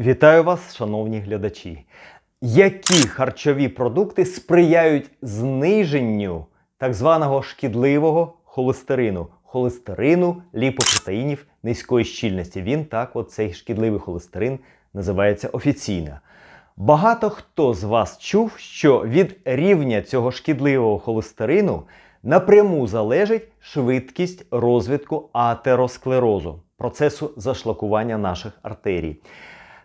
Вітаю вас, шановні глядачі. Які харчові продукти сприяють зниженню так званого шкідливого холестерину, холестерину, ліпопротеїнів низької щільності? Він так, от цей шкідливий холестерин називається офіційно. Багато хто з вас чув, що від рівня цього шкідливого холестерину напряму залежить швидкість розвитку атеросклерозу, процесу зашлакування наших артерій.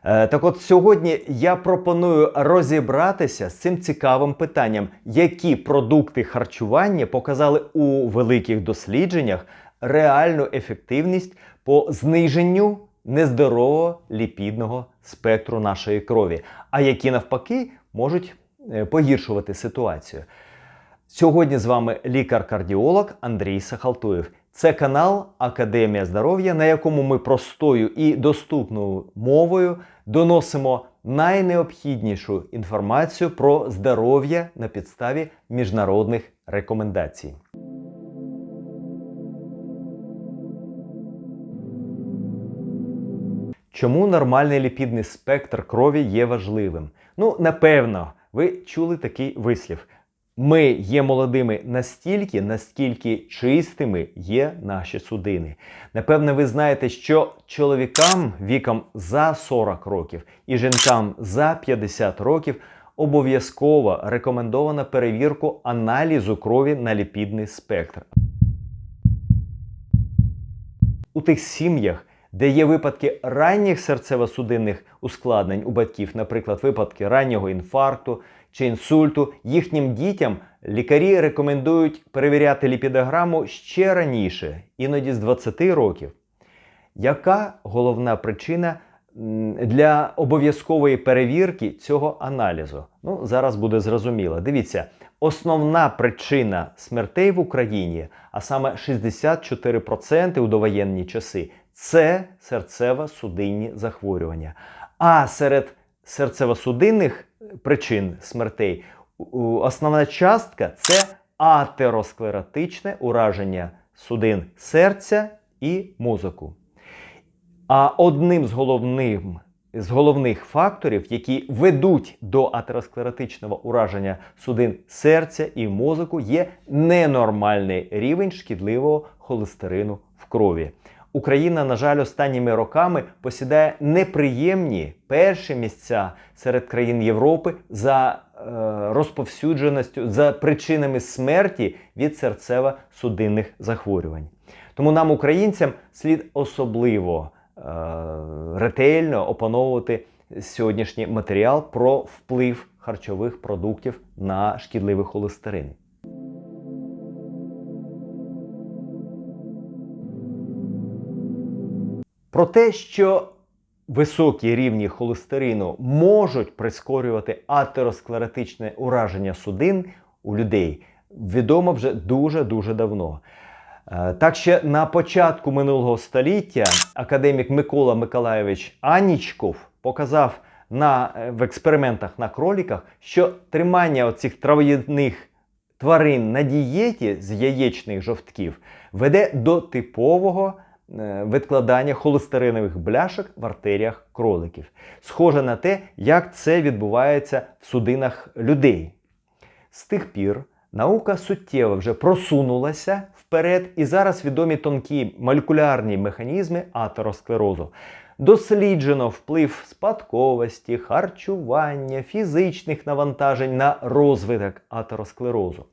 Е, Так от сьогодні я пропоную розібратися з цим цікавим питанням, які продукти харчування показали у великих дослідженнях реальну ефективність по зниженню нездорового ліпідного спектру нашої крові, а які навпаки можуть е, погіршувати ситуацію. Сьогодні з вами лікар-кардіолог Андрій Сахалтуєв. Це канал Академія здоров'я, на якому ми простою і доступною мовою доносимо найнеобхіднішу інформацію про здоров'я на підставі міжнародних рекомендацій. Чому нормальний ліпідний спектр крові є важливим? Ну, напевно, ви чули такий вислів. Ми є молодими настільки, наскільки чистими є наші судини. Напевно, ви знаєте, що чоловікам віком за 40 років і жінкам за 50 років обов'язково рекомендована перевірку аналізу крові на ліпідний спектр. У тих сім'ях, де є випадки ранніх серцево-судинних ускладнень у батьків, наприклад, випадки раннього інфаркту чи інсульту, їхнім дітям лікарі рекомендують перевіряти ліпідограму ще раніше, іноді з 20 років. Яка головна причина для обов'язкової перевірки цього аналізу? Ну, зараз буде зрозуміло. Дивіться, основна причина смертей в Україні, а саме 64% у довоєнні часи, це серцево-судинні захворювання. А серед серцево-судинних причин смертей основна частка це атеросклеротичне ураження судин серця і мозоку. А одним з головних, з головних факторів, які ведуть до атеросклеротичного ураження судин серця і мозоку, є ненормальний рівень шкідливого холестерину в крові. Україна, на жаль, останніми роками посідає неприємні перші місця серед країн Європи за е, розповсюдженістю, за причинами смерті від серцево-судинних захворювань. Тому нам, українцям, слід особливо е, ретельно опановувати сьогоднішній матеріал про вплив харчових продуктів на шкідливий холестерин. Про те, що високі рівні холестерину можуть прискорювати атеросклеротичне ураження судин у людей, відомо вже дуже-дуже давно. Е, Так ще на початку минулого століття академік Микола Миколайович Анічков показав на, е, в експериментах на кроліках, що тримання оцих травоїдних тварин на дієті з яєчних жовтків веде до типового відкладання холестеринових бляшок в артеріях кроликів. Схоже на те, як це відбувається в судинах людей. З тих пір наука суттєво вже просунулася вперед, і зараз відомі тонкі молекулярні механізми атеросклерозу. Досліджено вплив спадковості, харчування, фізичних навантажень на розвиток атеросклерозу.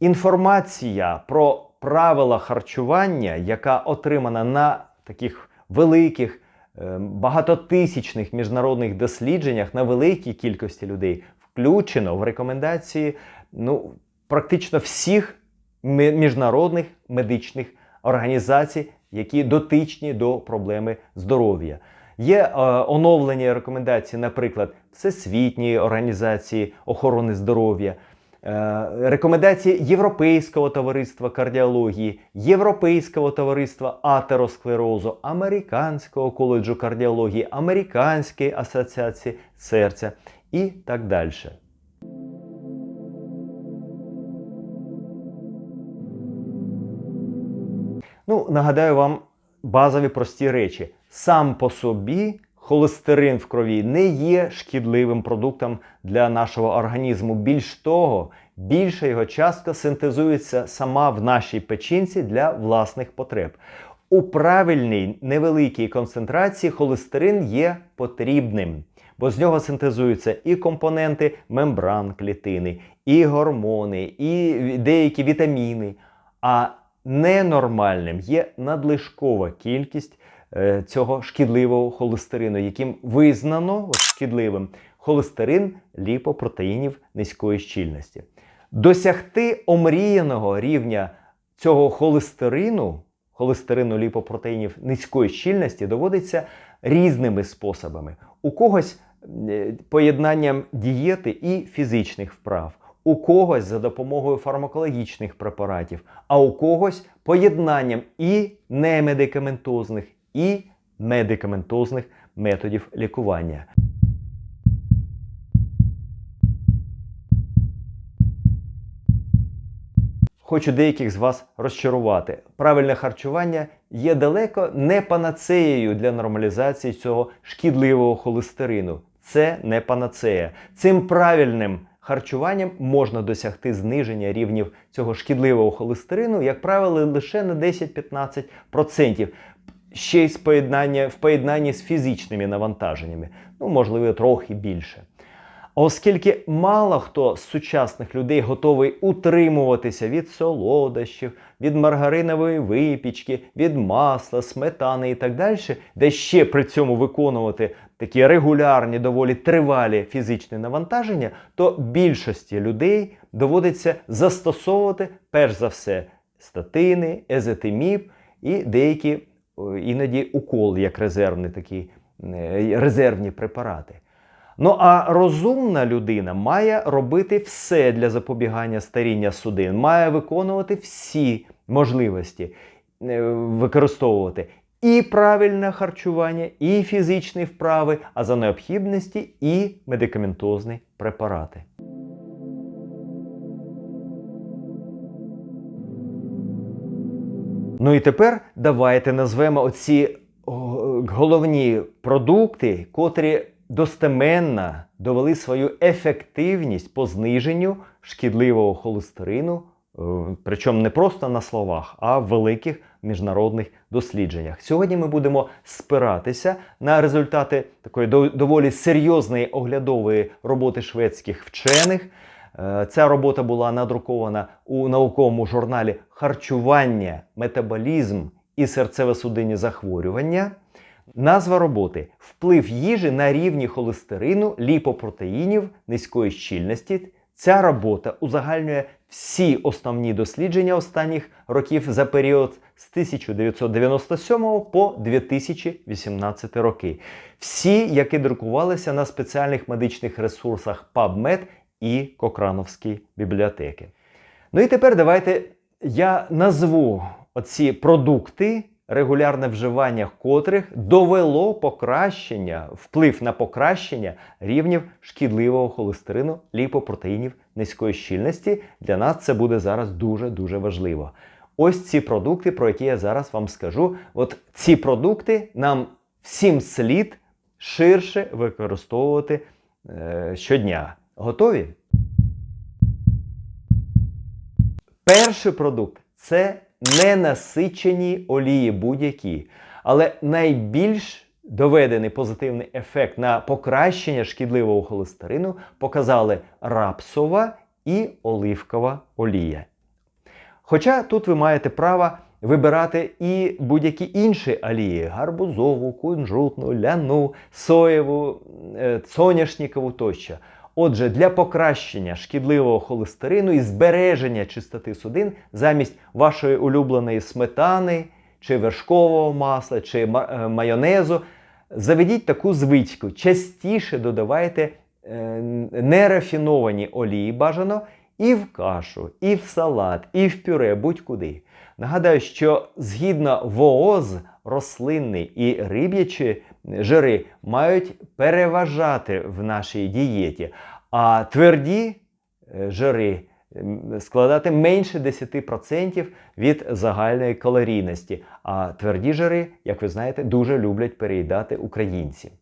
Інформація про правила харчування, яка отримана на таких великих, е, багатотисячних міжнародних дослідженнях на великій кількості людей, включено в рекомендації ну, практично всіх міжнародних медичних організацій, які дотичні до проблеми здоров'я. Є е, оновлені рекомендації, наприклад, Всесвітньої організації охорони здоров'я, рекомендації Європейського товариства кардіології, Європейського товариства атеросклерозу, Американського коледжу кардіології, Американської асоціації серця і так далі. Ну, нагадаю вам базові прості речі. Сам по собі холестерин в крові не є шкідливим продуктом для нашого організму. Більш того, більша його частка синтезується сама в нашій печінці для власних потреб. У правильній невеликій концентрації холестерин є потрібним, бо з нього синтезуються і компоненти мембран клітини, і гормони, і деякі вітаміни. А ненормальним є надлишкова кількість цього шкідливого холестерину, яким визнано шкідливим холестерин ліпопротеїнів низької щільності. Досягти омріяного рівня цього холестерину, холестерину ліпопротеїнів низької щільності, доводиться різними способами. У когось е, поєднанням дієти і фізичних вправ, у когось за допомогою фармакологічних препаратів, а у когось поєднанням і немедикаментозних, і медикаментозних методів лікування. Хочу деяких з вас розчарувати. Правильне харчування є далеко не панацеєю для нормалізації цього шкідливого холестерину. Це не панацея. Цим правильним харчуванням можна досягти зниження рівнів цього шкідливого холестерину, як правило, лише на 10-15%. Ще й з поєднання, в поєднанні з фізичними навантаженнями, ну, можливо, трохи більше. Оскільки мало хто з сучасних людей готовий утримуватися від солодощів, від маргаринової випічки, від масла, сметани і так далі, де ще при цьому виконувати такі регулярні, доволі тривалі фізичні навантаження, то більшості людей доводиться застосовувати перш за все статини, езетиміб і деякі іноді укол, як резервні такі резервні препарати. Ну а розумна людина має робити все для запобігання старіння судин, має виконувати всі можливості е, використовувати і правильне харчування, і фізичні вправи, а за необхідності і медикаментозні препарати. Ну і тепер давайте назвемо оці головні продукти, котрі достеменно довели свою ефективність по зниженню шкідливого холестерину, е, причому не просто на словах, а в великих міжнародних дослідженнях. Сьогодні ми будемо спиратися на результати такої доволі серйозної оглядової роботи шведських вчених. Е, ця робота була надрукована у науковому журналі Харчування, метаболізм і серцево-судинні захворювання. Назва роботи вплив їжі на рівні холестерину, ліпопротеїнів низької щільності. Ця робота узагальнює всі основні дослідження останніх років за період з 1997 по 2018 роки. Всі, які друкувалися на спеціальних медичних ресурсах PubMed і Кокрановській бібліотеки. Ну і тепер давайте я назву оці продукти регулярне вживання котрих довело покращення, вплив на покращення рівнів шкідливого холестерину, ліпопротеїнів низької щільності. Для нас це буде зараз дуже-дуже важливо. Ось ці продукти, про які я зараз вам скажу. От ці продукти нам всім слід ширше використовувати е, щодня. Готові? Перший продукт це ненасичені олії будь-які. Але найбільш доведений позитивний ефект на покращення шкідливого холестерину показали рапсова і оливкова олія. Хоча тут ви маєте право вибирати і будь-які інші олії: гарбузову, кунжутну, ляну, соєву, е, соняшникову тощо. Отже, для покращення шкідливого холестерину і збереження чистоти судин замість вашої улюбленої сметани чи вершкового масла, чи е, майонезу, заведіть таку звичку. Частіше додавайте е, нерафіновані олії бажано і в кашу, і в салат, і в пюре, будь-куди. Нагадаю, що згідно ВООЗ, рослинні і риб'ячі жири мають переважати в нашій дієті, а тверді е, жири складати менше 10% від загальної калорійності. А тверді жири, як ви знаєте, дуже люблять переїдати українці.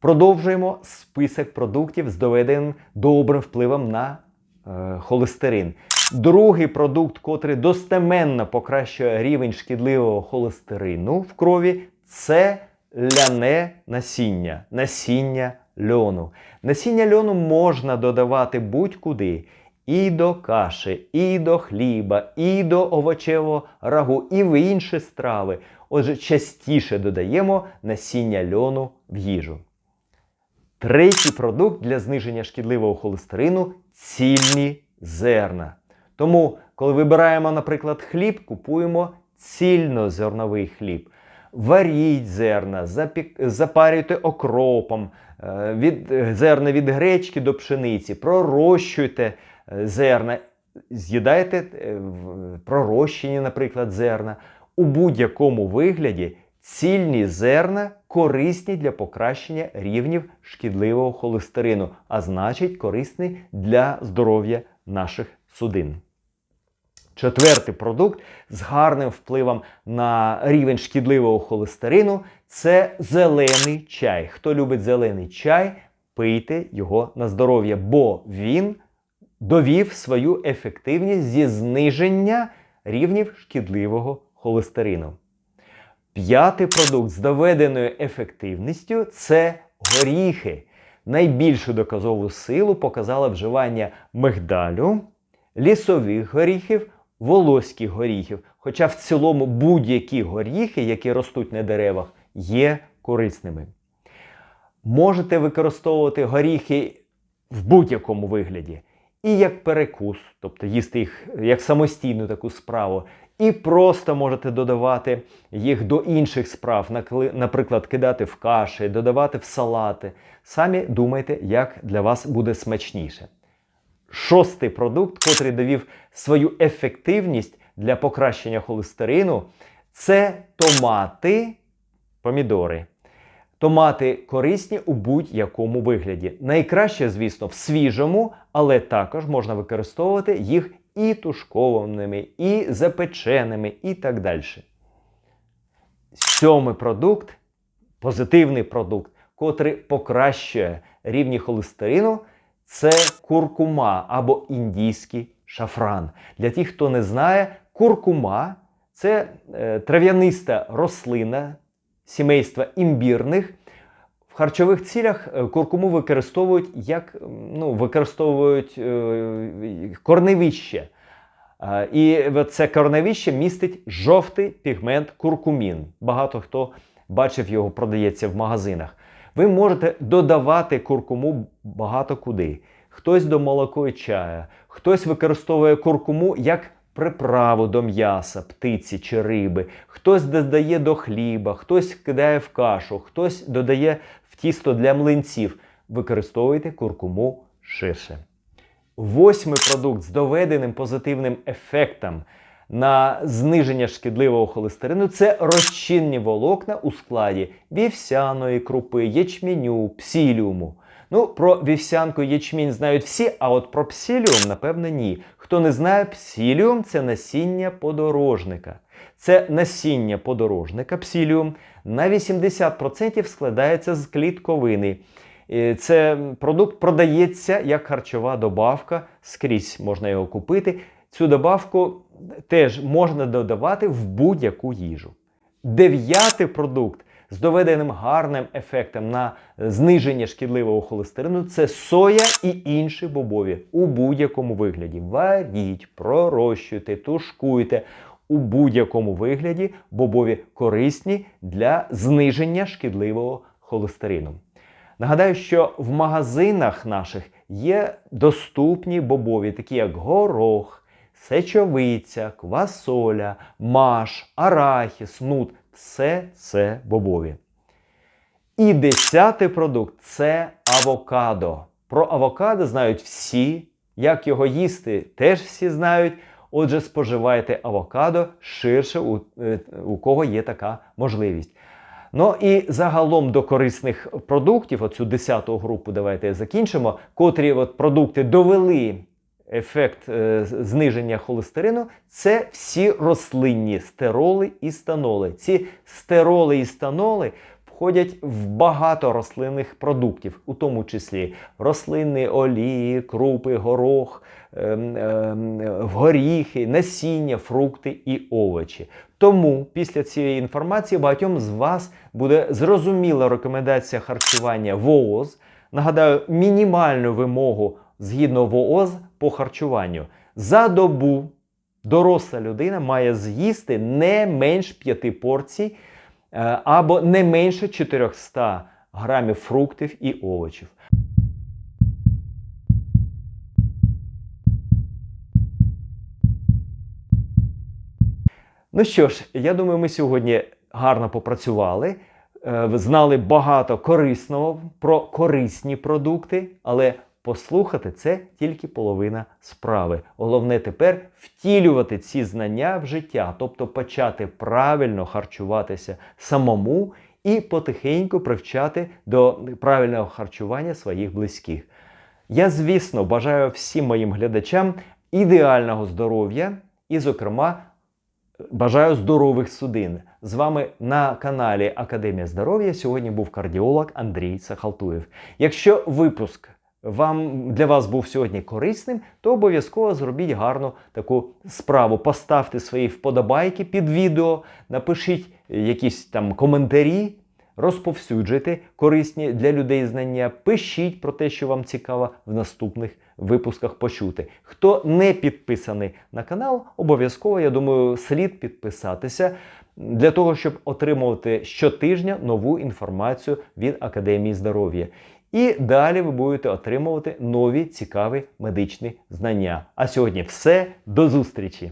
Продовжуємо список продуктів з доведеним добрим впливом на е, холестерин. Другий продукт, котрий достеменно покращує рівень шкідливого холестерину в крові, це ляне насіння, насіння льону. Насіння льону можна додавати будь-куди. І до каші, і до хліба, і до овочевого рагу, і в інші страви. Отже, частіше додаємо насіння льону в їжу. Третій продукт для зниження шкідливого холестерину цільні зерна. Тому, коли вибираємо, наприклад, хліб, купуємо цільнозерновий хліб. Варіть зерна, запарюйте окропом, е, від... зерна від гречки до пшениці, пророщуйте е, зерна, з'їдайте е, пророщені, наприклад, зерна. У будь-якому вигляді цільні зерна корисні для покращення рівнів шкідливого холестерину, а значить корисні для здоров'я наших судин. Четвертий продукт з гарним впливом на рівень шкідливого холестерину це зелений чай. Хто любить зелений чай, пийте його на здоров'я, бо він довів свою ефективність зі зниження рівнів шкідливого холестерину. П'ятий продукт з доведеною ефективністю це горіхи. Найбільшу доказову силу показало вживання мигдалю, лісових горіхів, волоських горіхів. Хоча в цілому будь-які горіхи, які ростуть на деревах, є корисними. Можете використовувати горіхи в будь-якому вигляді. І як перекус, тобто їсти їх як самостійну таку справу, і просто можете додавати їх до інших справ, наприклад, кидати в каші, додавати в салати. Самі думайте, як для вас буде смачніше. Шостий продукт, котрий довів свою ефективність для покращення холестерину, це томати, помідори. Томати корисні у будь-якому вигляді. Найкраще, звісно, в свіжому, але також можна використовувати їх і тушкованими, і запеченими, і так далі. Сьомий продукт позитивний продукт, котрий покращує рівні холестерину, це куркума або індійський шафран. Для тих, хто не знає, куркума це е, трав'яниста рослина сімейства імбірних. В харчових цілях е, куркуму використовують як ну, використовують е, корневище. І це корневище містить жовтий пігмент куркумін. Багато хто бачив його, продається в магазинах. Ви можете додавати куркуму багато куди. Хтось до молоко і чаю, хтось використовує куркуму як приправу до м'яса, птиці чи риби, хтось додає до хліба, хтось кидає в кашу, хтось додає в тісто для млинців. Використовуйте куркуму ширше. Восьмий продукт з доведеним позитивним ефектом на зниження шкідливого холестерину це розчинні волокна у складі вівсяної крупи, ячменю, псіліуму. Ну, про вівсянку і ячмінь знають всі, а от про псіліум, напевне, ні. Хто не знає, псіліум це насіння подорожника. Це насіння подорожника, псіліум, на 80% складається з клітковини. Е, Це продукт продається як харчова добавка, скрізь можна його купити. Цю добавку теж можна додавати в будь-яку їжу. Дев'ятий продукт з доведеним гарним ефектом на зниження шкідливого холестерину це соя і інші бобові у будь-якому вигляді. Варіть, пророщуйте, тушкуйте. У будь-якому вигляді бобові корисні для зниження шкідливого холестерину. Нагадаю, що в магазинах наших є доступні бобові, такі як горох, сечовиця, квасоля, маш, арахіс, нут все це бобові. І десятий продукт це авокадо. Про авокадо знають всі. Як його їсти, теж всі знають. Отже, споживайте авокадо ширше, у, е, у кого є така можливість. Ну і загалом до корисних продуктів, оцю 10 групу давайте закінчимо, котрі от продукти довели ефект е, зниження холестерину, це всі рослинні стероли і станоли. Ці стероли і станоли входять в багато рослинних продуктів, у тому числі рослинні олії, крупи, горох, ем, ем, горіхи, насіння, фрукти і овочі. Тому після цієї інформації багатьом з вас буде зрозуміла рекомендація харчування ВООЗ. Нагадаю, мінімальну вимогу згідно ВООЗ по харчуванню. За добу доросла людина має з'їсти не менш 5 порцій е, або не менше 400 грамів фруктів і овочів. Ну що ж, я думаю, ми сьогодні гарно попрацювали, е, знали багато корисного про корисні продукти, але послухати це тільки половина справи. Головне тепер втілювати ці знання в життя, тобто почати правильно харчуватися самому і потихеньку привчати до правильного харчування своїх близьких. Я, звісно, бажаю всім моїм глядачам ідеального здоров'я і, зокрема, Бажаю здорових судин. З вами на каналі Академія здоров'я сьогодні був кардіолог Андрій Сахалтуєв. Якщо випуск вам для вас був сьогодні корисним, то обов'язково зробіть гарну таку справу. Поставте свої вподобайки під відео, напишіть якісь там коментарі, розповсюджуйте корисні для людей знання. Пишіть про те, що вам цікаво в наступних випусках почути. Хто не підписаний на канал, обов'язково, я думаю, слід підписатися для того, щоб отримувати щотижня нову інформацію від Академії здоров'я. І далі ви будете отримувати нові цікаві медичні знання. А сьогодні все. До зустрічі!